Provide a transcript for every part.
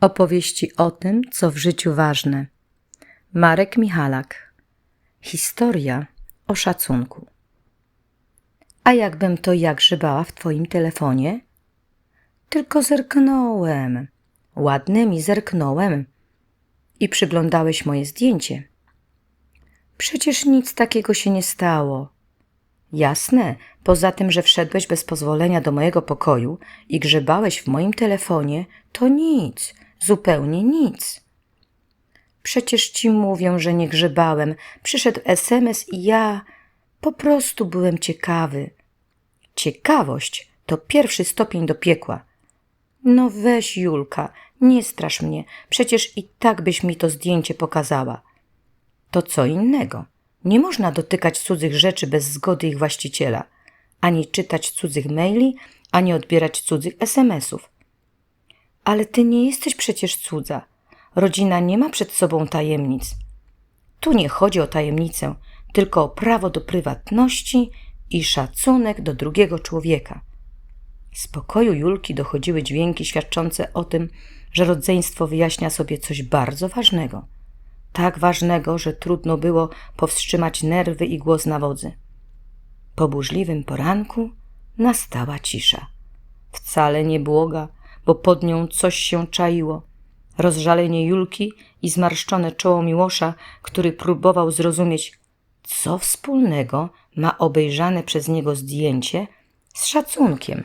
Opowieści o tym, co w życiu ważne. Marek Michalak. Historia o szacunku. A jakbym to jak grzebała w twoim telefonie? Tylko zerknąłem. Ładnie mi zerknąłem. I przyglądałeś moje zdjęcie. Przecież nic takiego się nie stało. Jasne, poza tym, że wszedłeś bez pozwolenia do mojego pokoju i grzebałeś w moim telefonie, to nic, zupełnie nic. Przecież ci mówią, że nie grzebałem. Przyszedł SMS i ja po prostu byłem ciekawy. Ciekawość to pierwszy stopień do piekła. No weź, Julka, nie strasz mnie, przecież i tak byś mi to zdjęcie pokazała. To co innego. Nie można dotykać cudzych rzeczy bez zgody ich właściciela, ani czytać cudzych maili, ani odbierać cudzych SMS-ów. Ale ty nie jesteś przecież cudza. Rodzina nie ma przed sobą tajemnic. Tu nie chodzi o tajemnicę, tylko o prawo do prywatności i szacunek do drugiego człowieka. Z pokoju Julki dochodziły dźwięki świadczące o tym, że rodzeństwo wyjaśnia sobie coś bardzo ważnego. Tak ważnego, że trudno było powstrzymać nerwy i głos na wodzy. Po burzliwym poranku nastała cisza. Wcale nie błoga, bo pod nią coś się czaiło. Rozżalenie Julki i zmarszczone czoło Miłosza, który próbował zrozumieć, co wspólnego ma obejrzane przez niego zdjęcie z szacunkiem.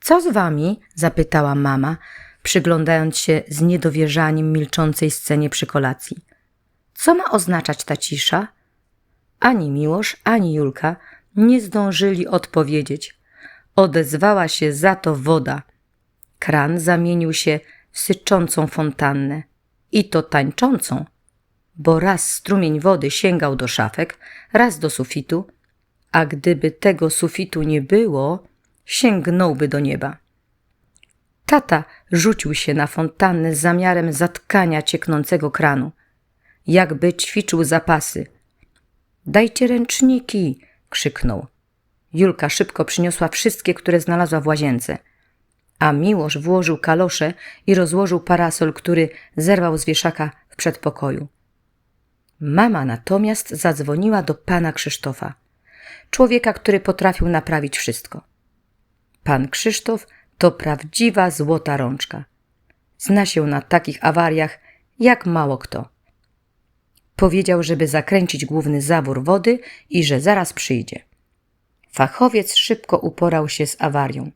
Co z wami? zapytała mama, przyglądając się z niedowierzaniem milczącej scenie przy kolacji. Co ma oznaczać ta cisza? Ani Miłosz, ani Julka nie zdążyli odpowiedzieć. Odezwała się za to woda. Kran zamienił się w syczącą fontannę. I to tańczącą, bo raz strumień wody sięgał do szafek, raz do sufitu, a gdyby tego sufitu nie było, sięgnąłby do nieba. Tata rzucił się na fontannę z zamiarem zatkania cieknącego kranu. Jakby ćwiczył zapasy. Dajcie ręczniki! krzyknął. Julka szybko przyniosła wszystkie, które znalazła w łazience. A Miłosz włożył kalosze i rozłożył parasol, który zerwał z wieszaka w przedpokoju. Mama natomiast zadzwoniła do pana Krzysztofa, człowieka, który potrafił naprawić wszystko. Pan Krzysztof to prawdziwa złota rączka. Zna się na takich awariach jak mało kto. Powiedział, żeby zakręcić główny zawór wody i że zaraz przyjdzie. Fachowiec szybko uporał się z awarią.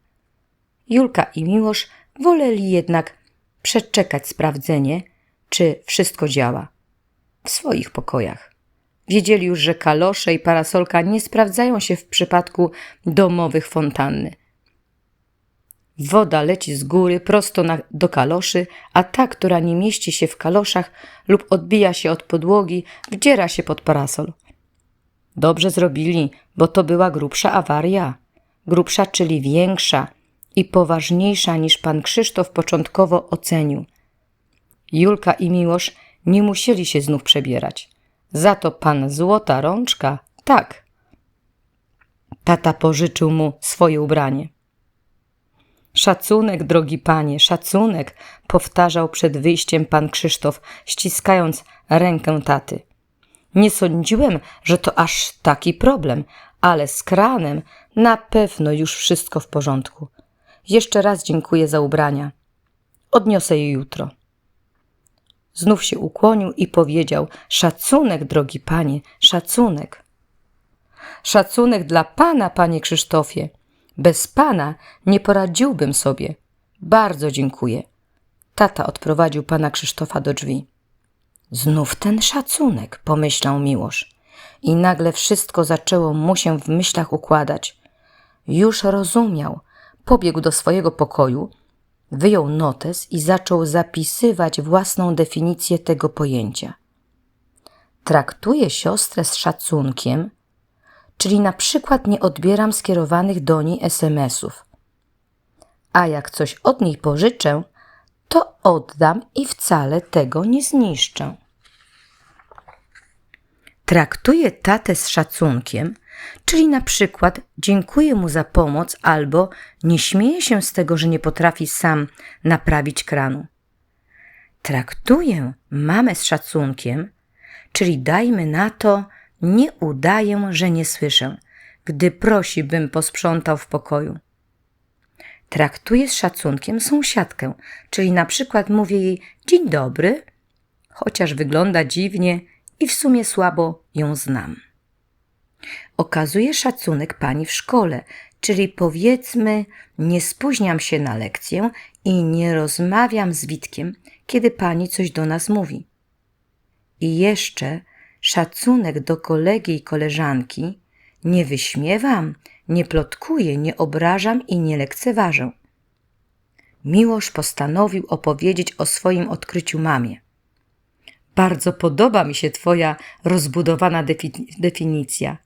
Julka i Miłosz woleli jednak przeczekać sprawdzenie, czy wszystko działa. W swoich pokojach. Wiedzieli już, że kalosze i parasolka nie sprawdzają się w przypadku domowych fontanny. Woda leci z góry prosto na, do kaloszy, a ta, która nie mieści się w kaloszach lub odbija się od podłogi, wdziera się pod parasol. Dobrze zrobili, bo to była grubsza awaria. Grubsza, czyli większa i poważniejsza niż pan Krzysztof początkowo ocenił. Julka i Miłosz nie musieli się znów przebierać. Za to pan Złota Rączka tak. Tata pożyczył mu swoje ubranie. Szacunek, drogi panie, szacunek, powtarzał przed wyjściem pan Krzysztof, ściskając rękę taty. Nie sądziłem, że to aż taki problem, ale z kranem na pewno już wszystko w porządku. Jeszcze raz dziękuję za ubrania. Odniosę je jutro. Znów się ukłonił i powiedział: Szacunek, drogi panie, szacunek. Szacunek dla pana, panie Krzysztofie. Bez pana nie poradziłbym sobie. Bardzo dziękuję. Tata odprowadził pana Krzysztofa do drzwi. Znów ten szacunek, pomyślał Miłosz. I nagle wszystko zaczęło mu się w myślach układać. Już rozumiał. Pobiegł do swojego pokoju, wyjął notes i zaczął zapisywać własną definicję tego pojęcia. Traktuje siostrę z szacunkiem, czyli na przykład nie odbieram skierowanych do niej SMS-ów. A jak coś od niej pożyczę, to oddam i wcale tego nie zniszczę. Traktuję tatę z szacunkiem, czyli na przykład dziękuję mu za pomoc albo nie śmieję się z tego, że nie potrafi sam naprawić kranu. Traktuję mamę z szacunkiem, czyli dajmy na to, nie udaję, że nie słyszę, gdy prosi, bym posprzątał w pokoju. Traktuję z szacunkiem sąsiadkę, czyli na przykład mówię jej dzień dobry, chociaż wygląda dziwnie i w sumie słabo ją znam. Okazuję szacunek pani w szkole, czyli powiedzmy, nie spóźniam się na lekcję i nie rozmawiam z Witkiem, kiedy pani coś do nas mówi. I jeszcze szacunek do kolegi i koleżanki nie wyśmiewam, nie plotkuję, nie obrażam i nie lekceważę. Miłosz postanowił opowiedzieć o swoim odkryciu mamie. Bardzo podoba mi się Twoja rozbudowana defi- definicja.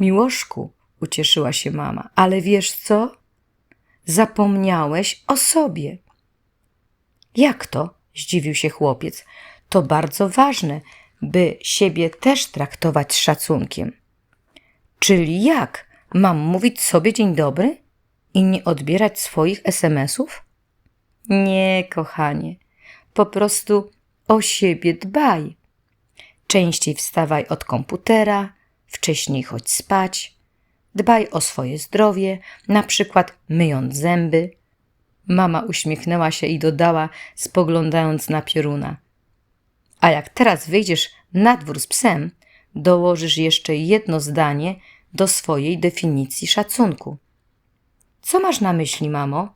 Miłoszku, ucieszyła się mama, ale wiesz co? Zapomniałeś o sobie. Jak to? zdziwił się chłopiec. To bardzo ważne, by siebie też traktować z szacunkiem. Czyli jak? Mam mówić sobie dzień dobry i nie odbierać swoich SMS-ów? Nie, kochanie. Po prostu o siebie dbaj. Częściej wstawaj od komputera, wcześniej chodź spać. Dbaj o swoje zdrowie, na przykład myjąc zęby. Mama uśmiechnęła się i dodała, spoglądając na pioruna. A jak teraz wyjdziesz na dwór z psem, dołożysz jeszcze jedno zdanie do swojej definicji szacunku. Co masz na myśli, mamo?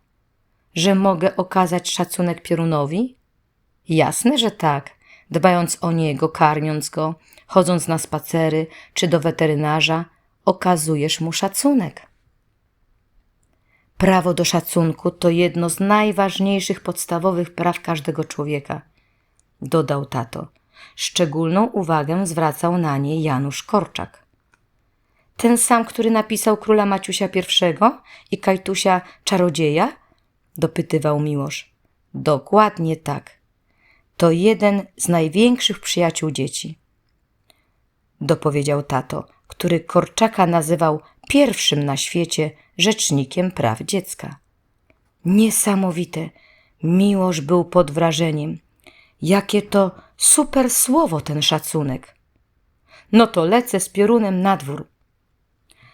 Że mogę okazać szacunek piorunowi? Jasne, że tak, dbając o niego, karmiąc go, chodząc na spacery czy do weterynarza, okazujesz mu szacunek. Prawo do szacunku to jedno z najważniejszych podstawowych praw każdego człowieka, dodał tato. Szczególną uwagę zwracał na nie Janusz Korczak. Ten sam, który napisał króla Maciusia I i Kajtusia Czarodzieja? dopytywał Miłosz. Dokładnie tak. To jeden z największych przyjaciół dzieci. Dopowiedział tato, który Korczaka nazywał pierwszym na świecie rzecznikiem praw dziecka. Niesamowite. Miłosz był pod wrażeniem. Jakie to super słowo ten szacunek. No to lecę z piorunem na dwór.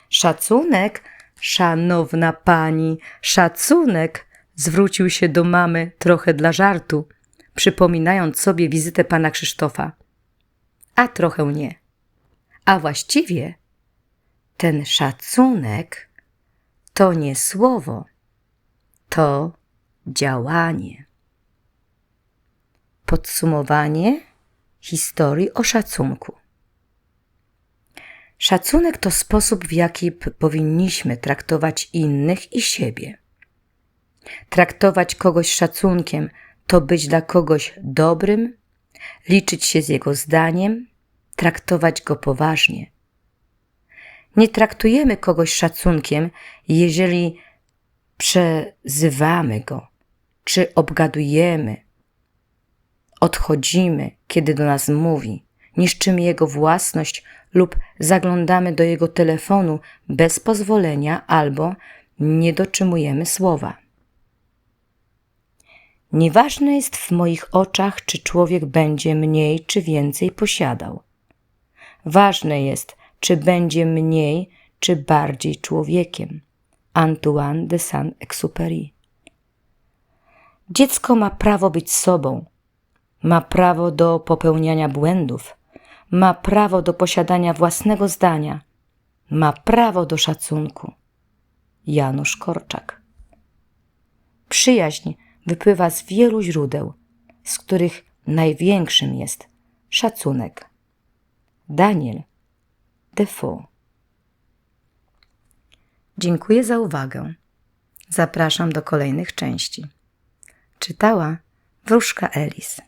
Szacunek, szanowna pani, szacunek, zwrócił się do mamy trochę dla żartu, przypominając sobie wizytę pana Krzysztofa. A trochę nie. A właściwie ten szacunek to nie słowo, to działanie. Podsumowanie historii o szacunku. Szacunek to sposób, w jaki powinniśmy traktować innych i siebie. Traktować kogoś szacunkiem to być dla kogoś dobrym, liczyć się z jego zdaniem, traktować go poważnie. Nie traktujemy kogoś szacunkiem, jeżeli przezywamy go, czy obgadujemy, odchodzimy, kiedy do nas mówi, niszczymy jego własność lub zaglądamy do jego telefonu bez pozwolenia albo nie dotrzymujemy słowa. Nieważne jest w moich oczach, czy człowiek będzie mniej czy więcej posiadał. Ważne jest, czy będzie mniej czy bardziej człowiekiem. Antoine de Saint-Exupéry. Dziecko ma prawo być sobą, ma prawo do popełniania błędów, ma prawo do posiadania własnego zdania, ma prawo do szacunku. Janusz Korczak. Przyjaźń wypływa z wielu źródeł, z których największym jest szacunek. Daniel Defoe. Dziękuję za uwagę. Zapraszam do kolejnych części. Czytała Wróżka Elis.